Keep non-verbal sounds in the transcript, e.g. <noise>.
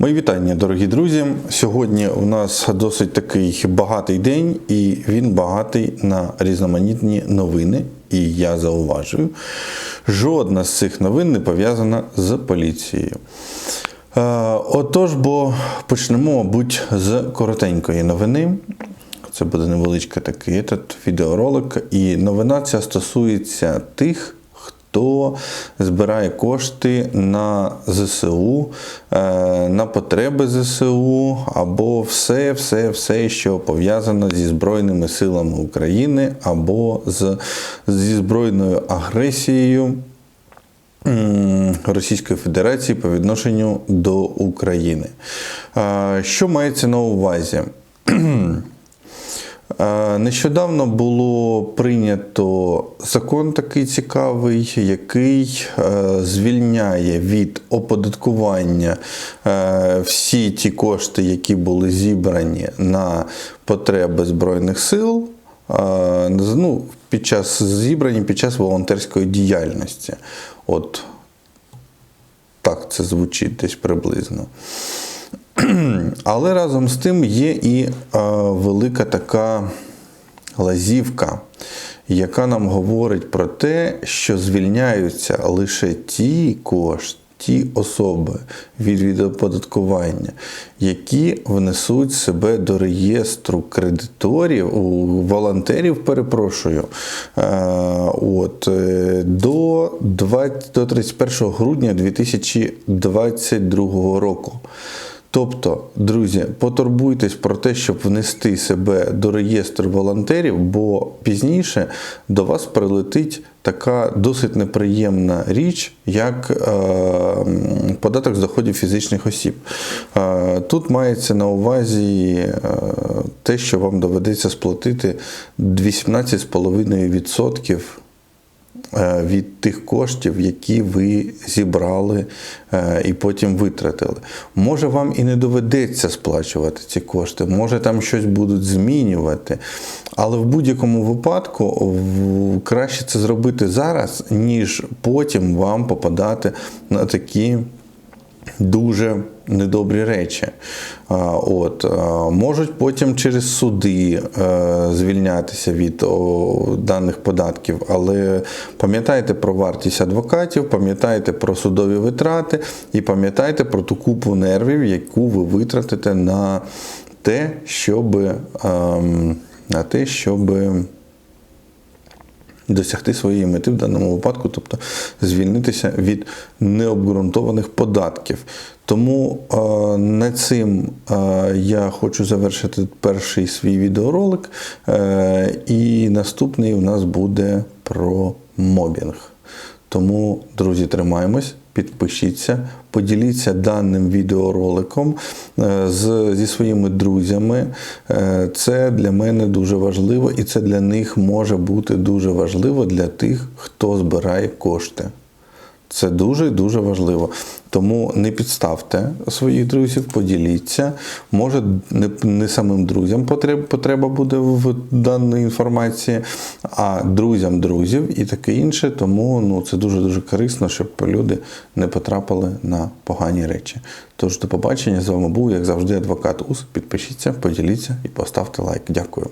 Мої вітання, дорогі друзі. Сьогодні у нас досить такий багатий день, і він багатий на різноманітні новини. І я зауважую, жодна з цих новин не пов'язана з поліцією. Е, Отож, бо почнемо, мабуть, з коротенької новини. Це буде невеличкий такий этот відеоролик. І новина ця стосується тих, хто збирає кошти на ЗСУ, е, на потреби ЗСУ або все, все, все, що пов'язано зі Збройними силами України або з, зі збройною агресією. Російської Федерації по відношенню до України. Е, Що мається на увазі? <clears throat> Е, Нещодавно було прийнято закон такий цікавий, який е, звільняє від оподаткування е, всі ті кошти, які були зібрані на потреби Збройних сил. Ну, під час зібрані під час волонтерської діяльності. От так це звучить десь приблизно. <clears throat> Але разом з тим є і е, велика така лазівка, яка нам говорить про те, що звільняються лише ті кошти. Ті особи від оподаткування, які внесуть себе до реєстру кредиторів, у волонтерів, перепрошую, е, от, е, до, 20, до 31 грудня 2022 року. Тобто, друзі, потурбуйтесь про те, щоб внести себе до реєстру волонтерів, бо пізніше до вас прилетить така досить неприємна річ, як е, податок з доходів фізичних осіб. Е, тут мається на увазі е, те, що вам доведеться сплатити 18,5% е, від тих коштів, які ви зібрали е, і потім витратили. Може, вам і не доведеться сплачувати ці кошти, може там щось будуть змінювати. Але в будь-якому випадку краще це зробити зараз, ніж потім вам попадати на такі дуже недобрі речі. От, можуть потім через суди е, звільнятися від даних податків, але пам'ятайте про вартість адвокатів, пам'ятайте про судові витрати і пам'ятайте про ту купу нервів, яку ви витратите на те, щоб, ем, на те, щоб досягти своєї мети в даному випадку, тобто звільнитися від необґрунтованих податків. Тому е, на цим е, я хочу завершити перший свій відеоролик, е, і наступний у нас буде про мобінг. Тому, друзі, тримаємось, підпишіться, поділіться даним відеороликом е, з, зі своїми друзями. Е, Це для мене дуже важливо, і це для них може бути дуже важливо для тих, хто збирає кошти. Це дуже дуже важливо. Тому не підставте своїх друзів, поділіться. Може, не, не самим друзям потреб, потреба буде в даній інформації, а друзям друзів і таке інше. Тому ну, це дуже-дуже корисно, щоб люди не потрапили на погані речі. Тож, до побачення. З вами був, як завжди, адвокат УС. Підпишіться, поділіться і поставте лайк. Дякую.